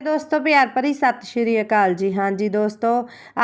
ਦੋਸਤੋ, ਪਿਆਰ ਭਰੀ ਸਤਿ ਸ਼੍ਰੀ ਅਕਾਲ ਜੀ। ਹਾਂਜੀ ਦੋਸਤੋ,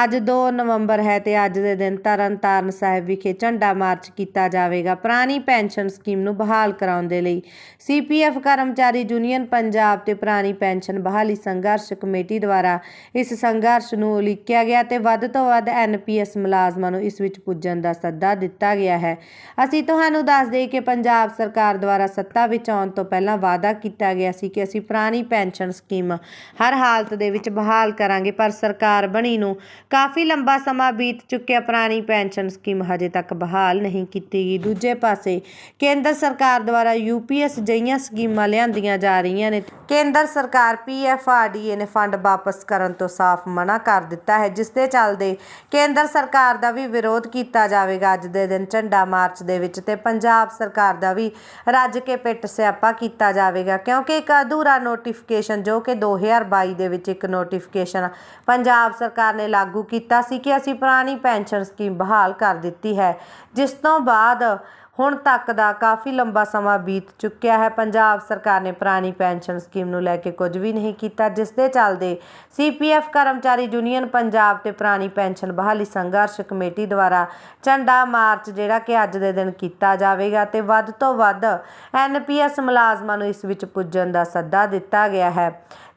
ਅੱਜ 2 ਨਵੰਬਰ ਹੈ ਤੇ ਅੱਜ ਦੇ ਦਿਨ ਤਰਨਤਾਰਨ ਸਾਹਿਬ ਵਿਖੇ ਝੰਡਾ ਮਾਰਚ ਕੀਤਾ ਜਾਵੇਗਾ ਪੁਰਾਣੀ ਪੈਨਸ਼ਨ ਸਕੀਮ ਨੂੰ ਬਹਾਲ ਕਰਾਉਣ ਦੇ ਲਈ। ਸੀਪੀਐਫ ਕਰਮਚਾਰੀ ਯੂਨੀਅਨ ਪੰਜਾਬ ਤੇ ਪੁਰਾਣੀ ਪੈਨਸ਼ਨ ਬਹਾਲੀ ਸੰਘਰਸ਼ ਕਮੇਟੀ ਦੁਆਰਾ ਇਸ ਸੰਘਰਸ਼ ਨੂੰ ਉਲੀਕਿਆ ਗਿਆ ਤੇ ਵੱਧ ਤੋਂ ਵੱਧ ਐਨਪੀਐਸ ਮੁਲਾਜ਼ਮਾਂ ਨੂੰ ਇਸ ਵਿੱਚ ਪੁੱਜਣ ਦਾ ਸੱਦਾ ਦਿੱਤਾ ਗਿਆ ਹੈ। ਅਸੀਂ ਤੁਹਾਨੂੰ ਦੱਸ ਦੇਈਏ ਕਿ ਪੰਜਾਬ ਸਰਕਾਰ ਦੁਆਰਾ ਸੱਤਾ ਵਿੱਚ ਆਉਣ ਤੋਂ ਪਹਿਲਾਂ ਵਾਅਦਾ ਕੀਤਾ ਗਿਆ ਸੀ ਕਿ ਅਸੀਂ ਪੁਰਾਣੀ ਪੈਨਸ਼ਨ ਸਕੀਮ ਹਰ ਹਾਲਤ ਦੇ ਵਿੱਚ ਬਹਾਲ ਕਰਾਂਗੇ, ਪਰ ਸਰਕਾਰ ਬਣੀ ਨੂੰ ਕਾਫੀ ਲੰਬਾ ਸਮਾਂ ਬੀਤ ਚੁੱਕਿਆ, ਪੁਰਾਣੀ ਪੈਨਸ਼ਨ ਸਕੀਮ ਹਜੇ ਤੱਕ ਬਹਾਲ ਨਹੀਂ ਕੀਤੀ ਗਈ। ਦੂਜੇ ਪਾਸੇ ਕੇਂਦਰ ਸਰਕਾਰ ਦੁਆਰਾ ਯੂਪੀਐਸ ਜਿਹੀਆਂ ਸਕੀਮਾਂ ਲਿਆਂਦੀਆਂ ਜਾ ਰਹੀਆਂ ਨੇ। ਕੇਂਦਰ ਸਰਕਾਰ ਪੀਐਫਆਰਡੀਏ ਨੇ ਫੰਡ ਵਾਪਸ ਕਰਨ ਤੋਂ ਸਾਫ਼ ਮਨਾ ਕਰ ਦਿੱਤਾ ਹੈ, ਜਿਸ ਦੇ ਚੱਲਦੇ ਕੇਂਦਰ ਸਰਕਾਰ ਦਾ ਵੀ ਵਿਰੋਧ ਕੀਤਾ ਜਾਵੇਗਾ। ਅੱਜ ਦੇ ਦਿਨ ਝੰਡਾ ਮਾਰਚ ਦੇ ਵਿੱਚ ਤੇ ਪੰਜਾਬ ਸਰਕਾਰ ਦਾ ਵੀ ਰੱਜ ਕੇ ਪਿੱਟ ਸਿਆਪਾ ਕੀਤਾ ਜਾਵੇਗਾ, ਕਿਉਂਕਿ ਇੱਕ ਅਧੂਰਾ ਨੋਟੀਫਿਕੇਸ਼ਨ ਜੋ ਕਿ 2022 ਦੇ ਵਿੱਚ ਇੱਕ ਨੋਟੀਫਿਕੇਸ਼ਨ ਪੰਜਾਬ ਸਰਕਾਰ ਨੇ ਲਾਗੂ ਕੀਤਾ ਸੀ ਕਿ ਅਸੀਂ ਪੁਰਾਣੀ ਪੈਨਸ਼ਨ ਸਕੀਮ ਬਹਾਲ ਕਰ ਦਿੱਤੀ ਹੈ, ਜਿਸ ਤੋਂ ਬਾਅਦ ਹੁਣ ਤੱਕ ਦਾ ਕਾਫੀ ਲੰਬਾ ਸਮਾਂ ਬੀਤ ਚੁੱਕਿਆ ਹੈ। ਪੰਜਾਬ ਸਰਕਾਰ ਨੇ ਪੁਰਾਣੀ ਪੈਨਸ਼ਨ ਸਕੀਮ ਨੂੰ ਲੈ ਕੇ ਕੁਝ ਵੀ ਨਹੀਂ ਕੀਤਾ, ਜਿਸ ਦੇ ਚੱਲਦੇ ਸੀਪੀਐਫ ਕਰਮਚਾਰੀ ਯੂਨੀਅਨ ਪੰਜਾਬ ਤੇ ਪੁਰਾਣੀ ਪੈਨਸ਼ਨ ਬਹਾਲੀ ਸੰਘਰਸ਼ ਕਮੇਟੀ ਦੁਆਰਾ ਝੰਡਾ ਮਾਰਚ, ਜਿਹੜਾ ਕਿ ਅੱਜ ਦੇ ਦਿਨ ਕੀਤਾ ਜਾਵੇਗਾ ਤੇ ਵੱਧ ਤੋਂ ਵੱਧ ਐਨਪੀਐਸ ਮੁਲਾਜ਼ਮਾਂ ਨੂੰ ਇਸ ਵਿੱਚ ਪੁੱਜਣ ਦਾ ਸੱਦਾ ਦਿੱਤਾ ਗਿਆ ਹੈ।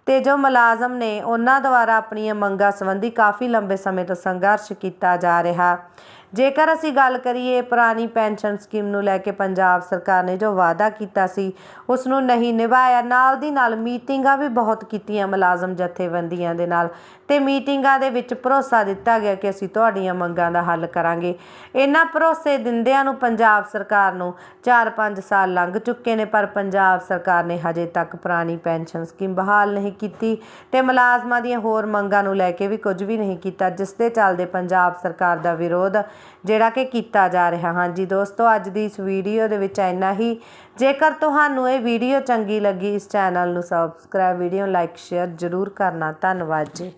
ਤੇ ਜੋ ਮੁਲਾਜ਼ਮ ਨੇ, ਉਹਨਾਂ ਦੁਆਰਾ ਆਪਣੀਆਂ ਮੰਗਾਂ ਸੰਬੰਧੀ ਕਾਫੀ ਲੰਬੇ ਸਮੇਂ ਤੋਂ ਸੰਘਰਸ਼ ਕੀਤਾ ਜਾ ਰਿਹਾ। ਜੇਕਰ ਅਸੀਂ ਗੱਲ ਕਰੀਏ ਪੁਰਾਣੀ ਪੈਨਸ਼ਨ ਸਕੀਮ ਨੂੰ ਲੈ ਕੇ ਪੰਜਾਬ ਸਰਕਾਰ ਨੇ ਜੋ ਵਾਅਦਾ ਕੀਤਾ ਸੀ, ਉਸ ਨੂੰ ਨਹੀਂ ਨਿਭਾਇਆ। ਨਾਲ ਦੀ ਨਾਲ ਮੀਟਿੰਗਾਂ ਵੀ ਬਹੁਤ ਕੀਤੀਆਂ ਮੁਲਾਜ਼ਮ ਜਥੇਬੰਦੀਆਂ ਦੇ ਨਾਲ ਤੇ ਮੀਟਿੰਗਾਂ ਦੇ ਵਿੱਚ ਭਰੋਸਾ ਦਿੱਤਾ ਗਿਆ ਕਿ ਅਸੀਂ ਤੁਹਾਡੀਆਂ ਮੰਗਾਂ ਦਾ ਹੱਲ ਕਰਾਂਗੇ। ਇਹਨਾਂ ਭਰੋਸੇ ਦਿੰਦਿਆਂ ਨੂੰ ਪੰਜਾਬ ਸਰਕਾਰ ਨੂੰ 4-5 ਸਾਲ ਲੰਘ ਚੁੱਕੇ ਨੇ, ਪਰ ਪੰਜਾਬ ਸਰਕਾਰ ਨੇ ਹਜੇ ਤੱਕ ਪੁਰਾਣੀ ਪੈਨਸ਼ਨ ਸਕੀਮ ਬਹਾਲ ਨਹੀਂ ਕੀਤੀ ਤੇ ਮੁਲਾਜ਼ਮਾਂ ਦੀਆਂ ਹੋਰ ਮੰਗਾਂ ਨੂੰ ਲੈ ਕੇ ਵੀ ਕੁਝ ਵੀ ਨਹੀਂ ਕੀਤਾ, ਜਿਸ ਦੇ ਚੱਲਦੇ ਪੰਜਾਬ ਸਰਕਾਰ ਦਾ ਵਿਰੋਧ ਜਿਹੜਾ ਕਿ ਕੀਤਾ ਜਾ ਰਿਹਾ। ਹਾਂਜੀ ਦੋਸਤੋ, ਅੱਜ ਦੀ ਇਸ ਵੀਡੀਓ ਦੇ ਵਿੱਚ ਇੰਨਾ ਹੀ। ਜੇਕਰ ਤੁਹਾਨੂੰ ਇਹ ਵੀਡੀਓ ਚੰਗੀ ਲੱਗੀ, ਇਸ ਚੈਨਲ ਨੂੰ ਸਬਸਕ੍ਰਾਈਬ ਵੀਡੀਓ ਲਾਈਕ ਸ਼ੇਅਰ ਜ਼ਰੂਰ ਕਰਨਾ। ਧੰਨਵਾਦ ਜੀ।